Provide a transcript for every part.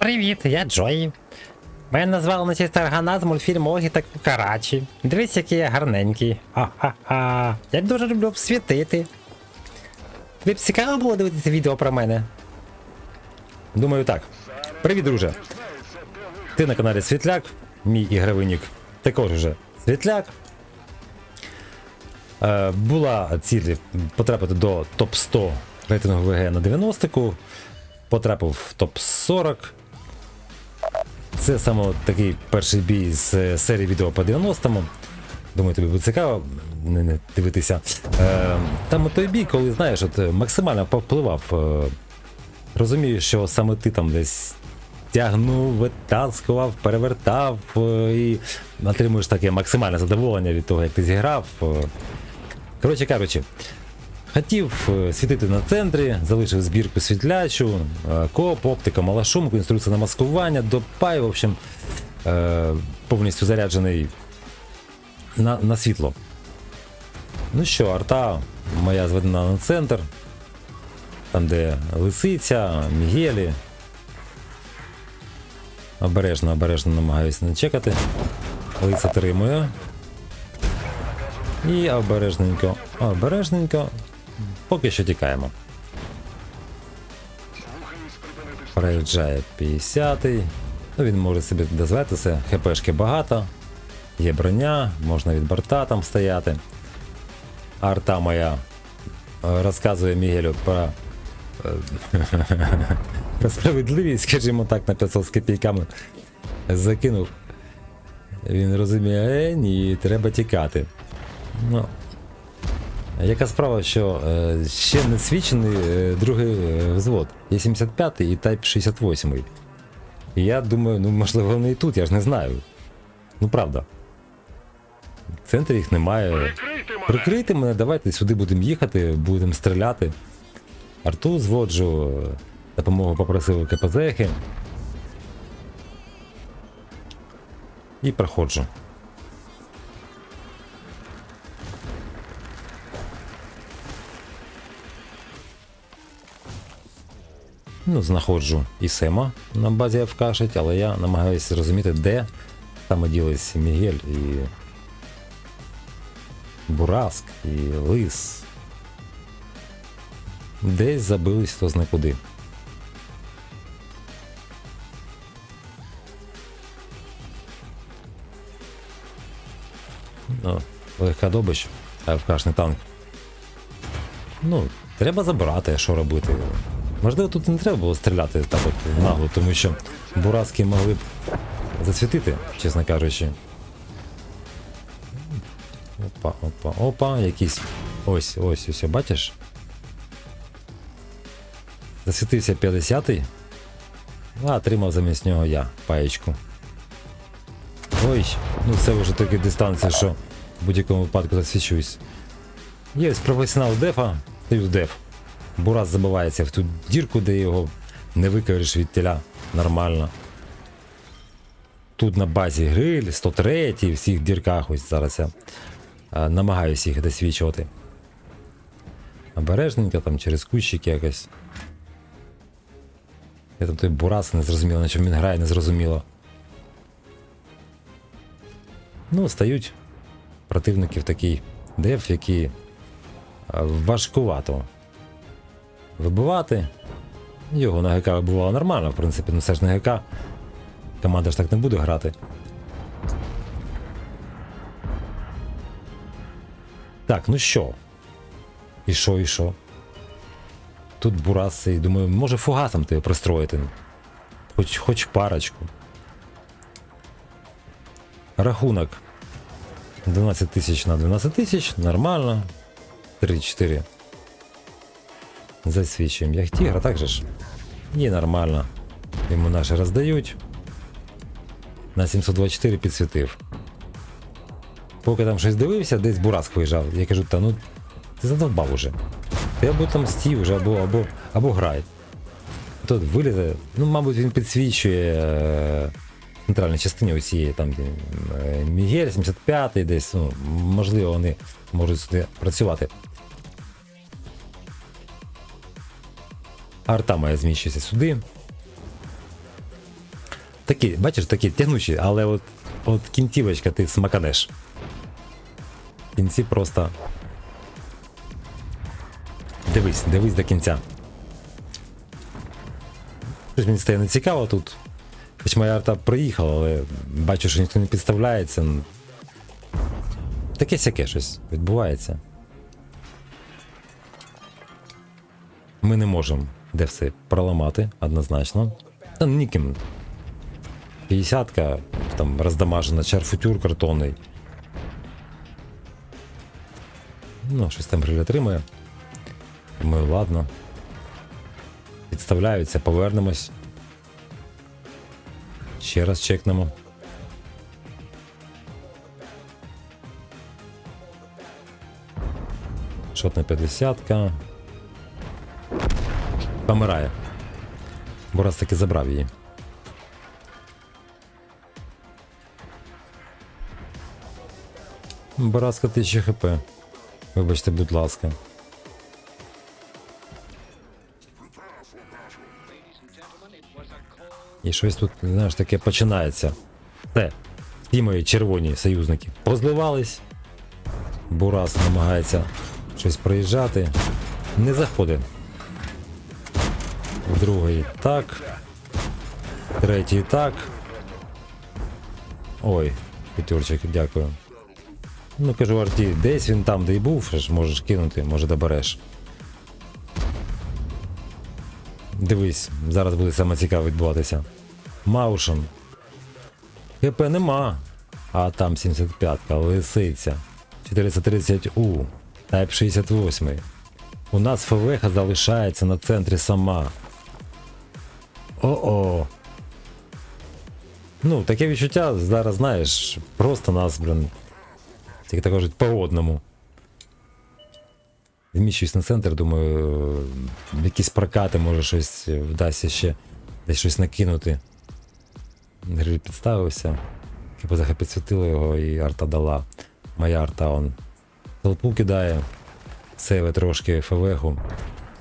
Привіт, я Джої. Мене назвали на честь таргана з мультфільму Огі та Кукарачі. Дивись, який я гарненький. Ха-ха-ха. Я дуже люблю обсвітити. Тобі б цікаво було дивитися відео про мене? Думаю, так. Привіт, друже. Ти на каналі Світляк, мій ігровий нік. Також уже Світляк. Е, була ціль потрапити до топ 100 рейтингу ВГ на 90-ку. Потрапив в топ 40. Це саме такий перший бій з е, серії відео по 90-му. Думаю, тобі буде цікаво не, дивитися. Е, там той бій, коли знаєш, от е, максимально повпливав. Е, розумію, що саме ти там десь тягнув, витаскував, перевертав е, і отримуєш таке максимальне задоволення від того, як ти зіграв. Е, Коротше кажучи, хотів е, світити на центрі, залишив збірку світлячу, е, коп, оптика, малошумку, інструкція на маскування, допай, в общем, е, повністю заряджений на, на світло. Ну що, арта моя зведена на центр. Там, де лисиця, Мігелі. Обережно, обережно намагаюся не чекати. Лиса тримує. І обережненько, обережненько. Поки що тікаємо. Проїжджає 50-й. Ну, він може собі дозвати це. ХПшки багато. Є броня, можна від борта там стояти. Арта моя е, розказує Мігелю про, е, про справедливість, скажімо так, на 500 з копійками. Закинув. Він розуміє, е, ні, треба тікати. Ну, яка справа, що е, ще не свідчений е, другий е, взвод. Є 75 і Type 68. І я думаю, ну можливо вони і тут, я ж не знаю. Ну правда. В центрі їх немає. Прикрийте мене! Прикрийте мене, давайте сюди будемо їхати, будемо стріляти. Арту зводжу, допомогу попросив у КПЗХи. І проходжу. Ну, знаходжу і Сема на базі ФКшить, але я намагаюся зрозуміти, де саме ділись Мігель і Бураск і Лис. Десь забились хто зна куди. Ну, легка добич, а ФКшний танк. Ну, треба забирати, що робити. Можливо, тут не треба було стріляти так от в наглу, тому що бураски могли б засвітити, чесно кажучи. Опа, опа, опа, якийсь. Ось, ось, ось, бачиш? Засвітився 50-й. А отримав замість нього я паєчку. Ой, ну це вже таки дистанція, що в будь-якому випадку засвічусь. Є ось професіонал дефа, стою деф. Бурас забивається в ту дірку, де його не виковириш від теля нормально. Тут на базі гриль, 103 в всіх дірках ось зараз я а, намагаюся їх досвідчувати. Обережненько там через кущики якось. Я там той бурас не зрозуміло, на чому він грає, не зрозуміло. Ну, стають противники в такий деф, який важкувато вибивати. Його на ГК вибивало нормально, в принципі, ну все ж не ГК. Команда ж так не буде грати. Так, ну що? І що, і що? Тут бураси, думаю, може фугасом тебе пристроїти. Хоч, хоч парочку. Рахунок 12 тисяч на 12 тисяч, нормально. 3-4. Засвічуємо як тігра, так же ж? І нормально. Йому наші роздають. На 724 підсвітив. Поки там щось дивився, десь Бураск виїжджав. Я кажу, та ну ти задовбав уже. Ти або там стів вже, або, або, або грай. Тут вилізе, ну, мабуть, він підсвічує е, центральній частині усієї, там де е, Мігель 75-й десь, ну, можливо, вони можуть сюди працювати. Арта моя зміщується сюди. такі, бачиш, такі тягнучі, але от, от кінцівочка ти смаканеш. Кінці просто. Дивись, дивись до кінця. Щось мені стає не цікаво тут. Хоч моя арта проїхала, але бачу, що ніхто не підставляється. Таке сяке щось відбувається. Ми не можемо де все проламати однозначно. Та ніким. 50-ка, там роздамажена чарфутюр картонний. Ну, щось там гриля тримає. Думаю, ладно. Підставляються, повернемось. Ще раз чекнемо. Шотна 50-ка. Помирає. Бо раз таки забрав її. Бараска 1000 хп. Вибачте, будь ласка. І щось тут, знаєш, таке починається. Все. Ті мої червоні союзники позливались. Бурас намагається щось проїжджати. Не заходить. Другий так. Третій так. Ой, п'ятерчик, дякую. Ну кажу, Арті, десь він там, де й був, ж можеш кинути, може добереш. Дивись, зараз буде саме цікаве відбуватися. Маушен. ХП нема. А там 75-ка, лисиця. 430У. Тайп 68. У нас ФВХ залишається на центрі сама. О-о. Ну, таке відчуття зараз, знаєш, просто нас, блін. Тільки так кажуть, по одному. Вміщуюсь на центр, думаю, якісь прокати, може щось вдасться ще десь щось накинути. Гриль підставився. Кипозаха підсвітила його і арта дала. Моя арта он. Толпу кидає. Сейве трошки ФВХу.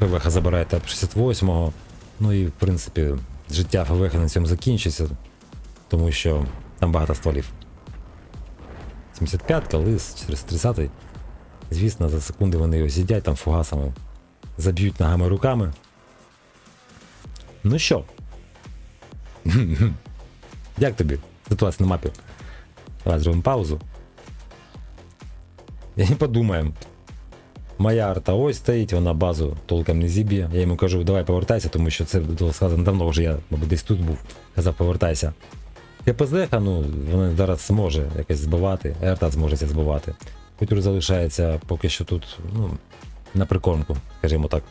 ФВХ забирає тап 68-го. Ну і в принципі життя ФВХ на цьому закінчиться, тому що там багато стволів. 75-ка, лис, 430-й. Звісно, за секунди вони його з'їдять там фугасами, заб'ють ногами руками. Ну що? Як тобі ситуація на мапі? Давай зробимо паузу. І подумаємо. Моя арта ось стоїть, вона базу толком не зіб'є. Я йому кажу, давай повертайся, тому що це було сказано давно вже я, мабуть, десь тут був. Казав, повертайся. КПЗ, ну, вона зараз зможе якось збивати, арта зможе це збивати. Кутюр залишається поки що тут, ну, на прикормку, скажімо так.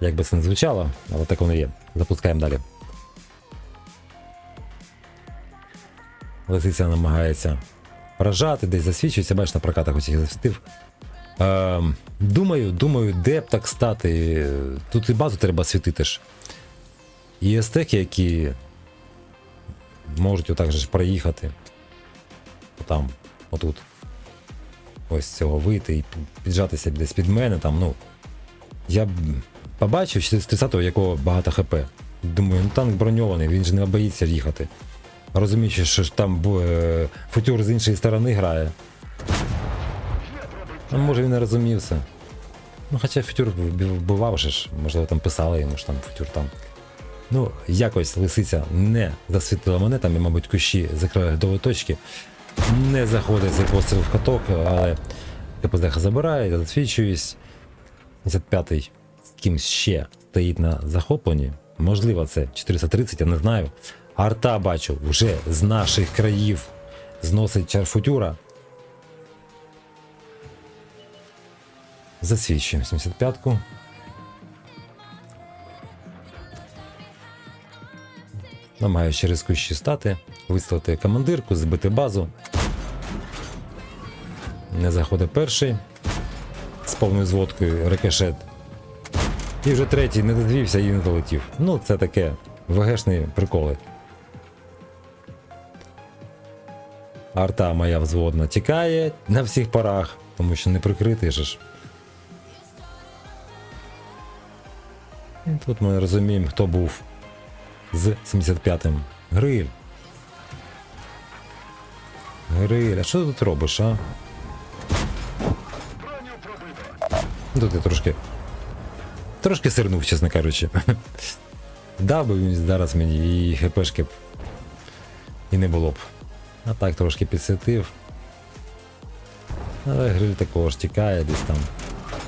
Як би це не звучало, але так воно є. Запускаємо далі. Лисиця намагається поражати, десь засвідчується, бачиш, на прокатах усіх засвітив. Е, думаю, думаю, де б так стати. Тут і базу треба світити ж. І естеки, які можуть отак же проїхати. Там, отут. Ось з цього вийти і піджатися десь під мене. Там, ну. Я б побачив 430-го, якого багато ХП. Думаю, ну танк броньований, він же не боїться їхати. Розуміючи, що ж там е, футюр з іншої сторони грає. Ну, може він не розумів це. Ну, хоча футюр вбивав же ж, можливо, там писали йому, що там футюр там. Ну, якось лисиця не засвітила мене, там, і, мабуть, кущі закрили глядові точки. Не заходить цей постріл в каток, але КПЗ забирає, засвідчуюсь. 75-й з кимсь ще стоїть на захопленні. Можливо, це 430, я не знаю. Арта бачу, вже з наших країв зносить чарфутюра. Засвідчуємо 75-ку. Намагаюсь через кущі стати, виставити командирку, збити базу. Не заходить перший. З повною зводкою рикошет. І вже третій не дозвівся і не долетів. Ну, це таке ВГшні приколи. Арта моя взводна тікає на всіх парах, тому що не прикритий же ж. І тут ми розуміємо, хто був з 75-м. Гриль. Гриль, а що ти тут робиш, а? Ну, Тут я трошки. Трошки сирнув, чесно кажучи. Дав би він зараз мені і хпшки б. І не було б. А так трошки підсвітив. Але гриль такого ж тікає десь там.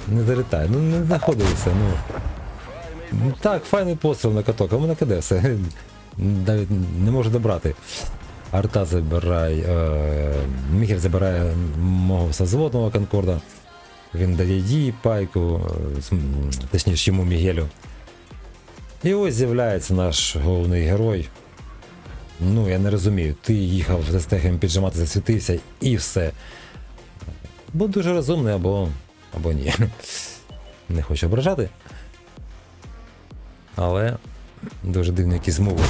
Не залітає. Ну не знаходиться, ну. Так, файний постріл на каток, а мене киде все. Навіть не можу добрати. Арта забирай. Е, Міхель забирає мого созводного конкорда. Він дає їй пайку, е, точніше йому Мігелю. І ось з'являється наш головний герой. Ну, я не розумію, ти їхав за стехом піджимати, засвітився і все. Бо дуже розумний або. або ні. Не хочу ображати. Але дуже дивні якісь змови.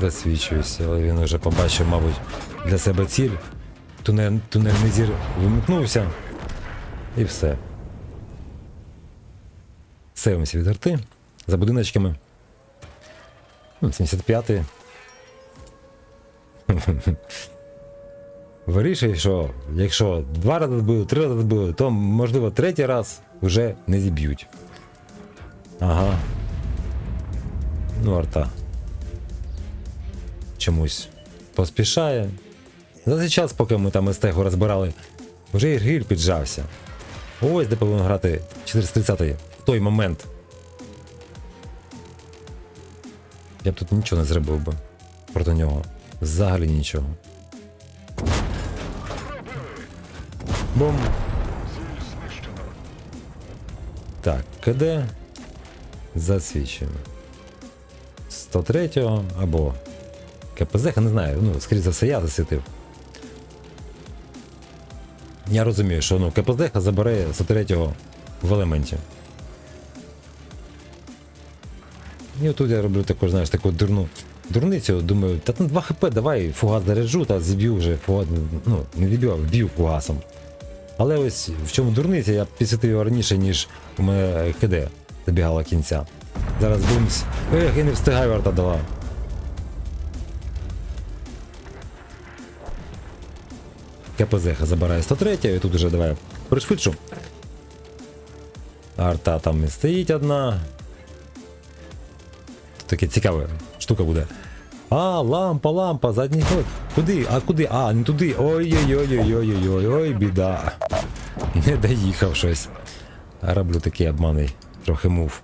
Засвічуюся, але він вже побачив, мабуть, для себе ціль. Тунель, тунельний зір вимкнувся. І все. Сейвимося від арти за будиночками. Ну, 75-й. Вирішує, що якщо два рази збили, три рази збили, то можливо третій раз вже не зіб'ють. Ага. Ну, арта. Чомусь поспішає. За цей час, поки ми там естегу розбирали, вже і гіль піджався. Ось де повинен грати 430-й в той момент. Я б тут нічого не зробив би проти нього. Взагалі нічого. Бом. Так, КД. Засвідчуємо. 103-го або КПЗ, не знаю, ну, скоріше за все, я засвітив. Я розумію, що ну, КПЗ забере 103-го в елементі. І отут я роблю також, знаєш, таку дурну дурницю, думаю, та там 2 хп, давай фугас заряджу та зіб'ю вже фугас, ну, не зіб'ю, а вб'ю фугасом. Але ось в чому дурниця, я підсвітив його раніше, ніж у мене КД добігала кінця. Зараз бумс. Ех, я не встигаю арта дала. КПЗ забирає 103, і тут уже давай пришвидшу. Арта там і стоїть одна. Тут таке цікава штука буде. А, лампа, лампа, задній ход. Куди? А куди? А, не туди. Ой-ой-ой-ой-ой-ой, ой, біда. Не доїхав щось. Роблю такий обманий, трохи мув.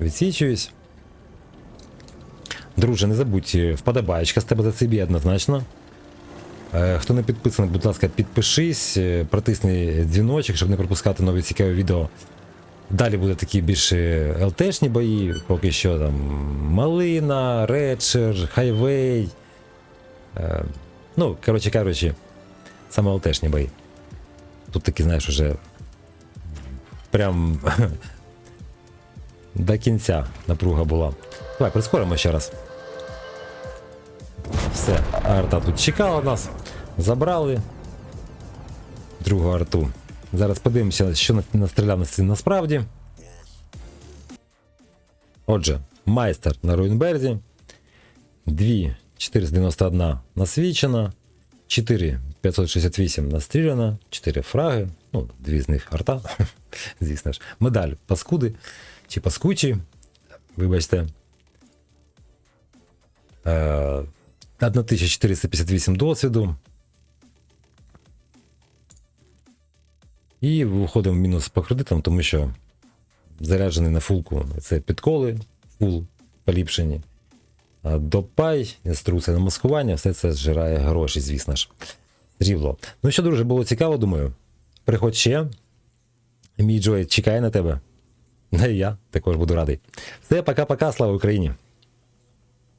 Відсічуюсь. Друже, не забудь, е, вподобаєчка з тебе за цей однозначно. Е, Хто не підписаний, будь ласка, підпишись, е, протисни дзвіночок, щоб не пропускати нові цікаві відео. Далі буде такі більш е, ЛТшні бої, поки що там Малина, Редшер, Хайвей. Ну, коротше кажучи, саме ЛТшні бої. Тут такі, знаєш, уже прям до кінця напруга була. Давай, прискоримо ще раз. Все, арта тут чекала нас. Забрали другу арту. Зараз подивимося, що на- настріляв на стіні насправді. Отже, майстер на Руїнберзі. 2 491 насвічена. 4 568 настріляна, 4 фраги, ну, дві з них арта, звісно ж. Медаль паскуди чи паскучі, вибачте. Е, 1458 досвіду. І виходимо в мінус по кредитам, тому що заряджений на фулку це підколи, фул поліпшені. Допай, інструкція на маскування, все це зжирає гроші, звісно ж. Рівло. Ну що, друже, було цікаво, думаю. Приходь ще. Мій Джой чекає на тебе. І я також буду радий. Все, пока-пока, слава Україні!